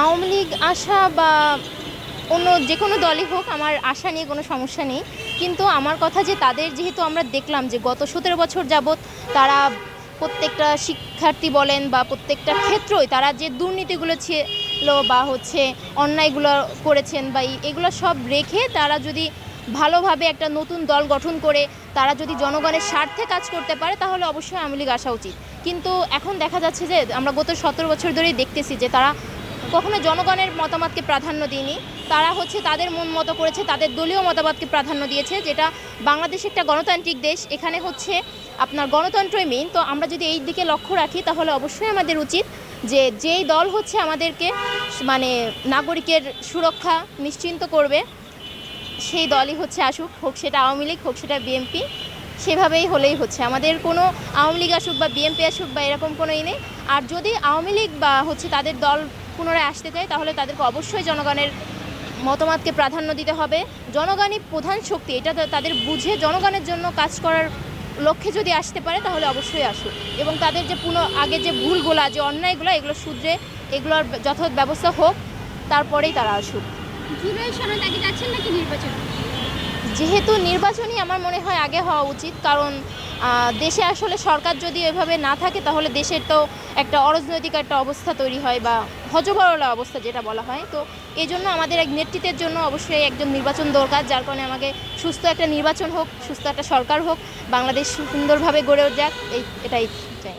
আওয়ামী লীগ আসা বা অন্য যে কোনো দলই হোক, আমার আশা নিয়ে কোনো সমস্যা নেই। কিন্তু আমার কথা যে তাদের যেহেতু আমরা দেখলাম যে গত সতেরো বছর যাবৎ তারা প্রত্যেকটা শিক্ষার্থী বলেন বা প্রত্যেকটা ক্ষেত্রই তারা যে দুর্নীতিগুলো ছিল বা হচ্ছে অন্যায়গুলো করেছেন বা এগুলো সব রেখে তারা যদি ভালোভাবে একটা নতুন দল গঠন করে, তারা যদি জনগণের স্বার্থে কাজ করতে পারে, তাহলে অবশ্যই আওয়ামী লীগ আসা উচিত। কিন্তু এখন দেখা যাচ্ছে যে আমরা গত সতেরো বছর ধরেই দেখতেছি যে তারা কখনো জনগণের মতামতকে প্রাধান্য দিইনি। তারা হচ্ছে তাদের মন মতো করেছে, তাদের দলীয় মতামতকে প্রাধান্য দিয়েছে, যেটা বাংলাদেশ একটা গণতান্ত্রিক দেশ। এখানে হচ্ছে আপনার গণতন্ত্রই মেইন তো আমরা যদি এই দিকে লক্ষ্য রাখি, তাহলে অবশ্যই আমাদের উচিত যে যেই দল হচ্ছে আমাদেরকে মানে নাগরিকের সুরক্ষা নিশ্চিন্ত করবে, সেই দলই হচ্ছে আসুক, হোক সেটা আওয়ামী লীগ, হোক সেটা বিএনপি, সেভাবেই হলেই হচ্ছে। আমাদের কোনো আওয়ামী লীগ আসুক বা বিএনপি আসুক বা এরকম কোনো ই নেই। আর যদি আওয়ামী লীগ বা হচ্ছে তাদের দল পুনরায় আসতে চায়, তাহলে তাদেরকে অবশ্যই জনগণের মতামতকে প্রাধান্য দিতে হবে। জনগণই প্রধান শক্তি, এটা তাদের বুঝে জনগণের জন্য কাজ করার লক্ষ্যে যদি আসতে পারে, তাহলে অবশ্যই আসুক। এবং তাদের যে পুনঃ, আগে যে ভুলগুলা, যে অন্যায়গুলো, এগুলো শুধরে, এগুলোর যথাযথ ব্যবস্থা হোক, তারপরেই তারা আসুক। জুলাই যাচ্ছেন নাকি নির্বাচন? যেহেতু নির্বাচনই আমার মনে হয় আগে হওয়া উচিত, কারণ দেশে আসলে সরকার যদি এভাবে না থাকে তাহলে দেশের তো একটা অরাজনৈতিক একটা অবস্থা তৈরি হয় বা হজবরলা অবস্থা যেটা বলা হয়। তো এই জন্য আমাদের এক নেতৃত্বের জন্য অবশ্যই একজন নির্বাচন দরকার, যার কারণে আমাকে সুস্থ একটা নির্বাচন হোক, সুস্থ একটা সরকার হোক, বাংলাদেশ সুন্দরভাবে গড়ে যাক এই, এটাই চাই।